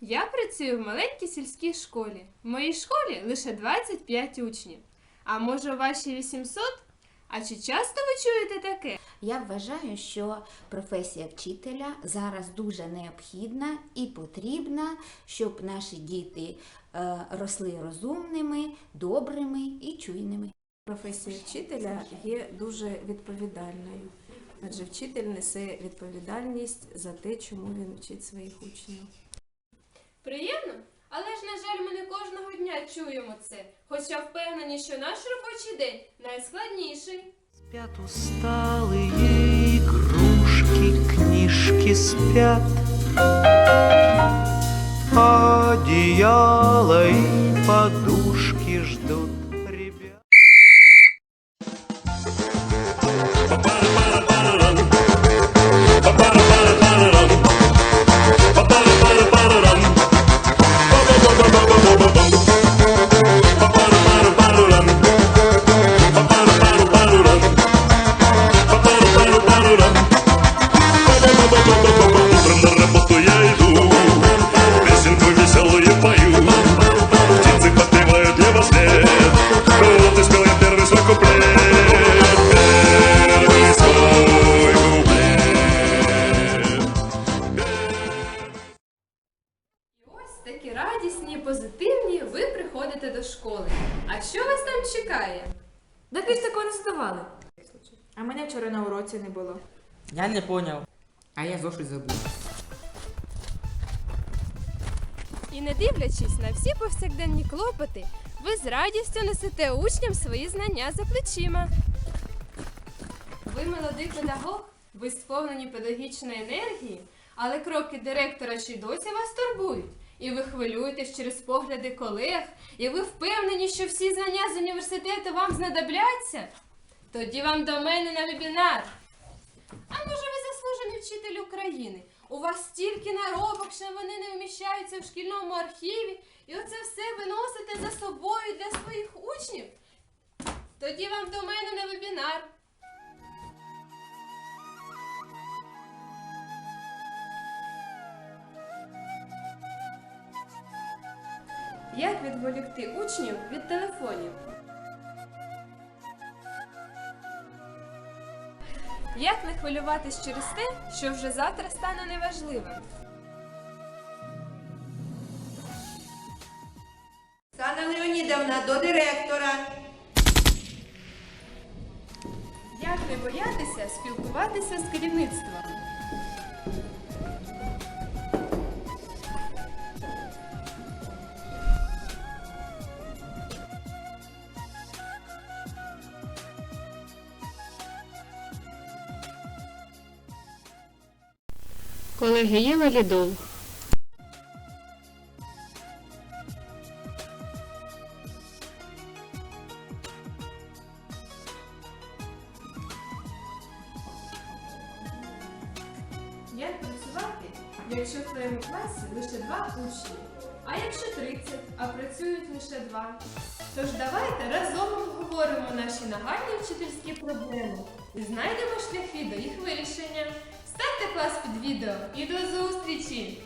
Я працюю в маленькій сільській школі. В моїй школі лише 25 учнів. А може у вашій 800? А чи часто ви чуєте таке? Я вважаю, що професія вчителя зараз дуже необхідна і потрібна, щоб наші діти е, росли розумними, добрими і чуйними. Професія вчителя є дуже відповідальною, адже вчитель несе відповідальність за те, чому він вчить своїх учнів. Приємно? Але ж, на жаль, ми не кожного дня чуємо це. Хоча впевнені, що наш робочий день найскладніший. Спят усталые игрушки, книжки спят, Одеяло и подушки позитивні, ви приходите до школи. А що вас там чекає? Да ви ж такого не задавали. А мене вчора на уроці не було. Я не поняв. А я зошит забув. І не дивлячись на всі повсякденні клопоти, ви з радістю несете учням свої знання за плечима. Ви молодий педагог, ви сповнені педагогічної енергії, але кроки директора ще й досі вас турбують. І ви хвилюєтесь через погляди колег, і ви впевнені, що всі знання з університету вам знадобляться? Тоді вам до мене на вебінар. А може ви заслужений вчитель України? У вас стільки наробок, що вони не вміщаються в шкільному архіві, і оце все виносите за собою для своїх учнів? Тоді вам до мене на вебінар. Як відволікти учнів від телефонів? Як не хвилюватись через те, що вже завтра стане неважливим? Оксана Леонідовна, до директора. Як не боятися спілкуватися з керівництвом? Колегія валідол. Як працювати, якщо в твоєму класі лише два учні, а якщо 30, а працюють лише два? Тож давайте разом обговоримо наші нагальні вчительські проблеми і знайдемо шляхи до їх вирішення. Ставте клас під відео і до зустрічі!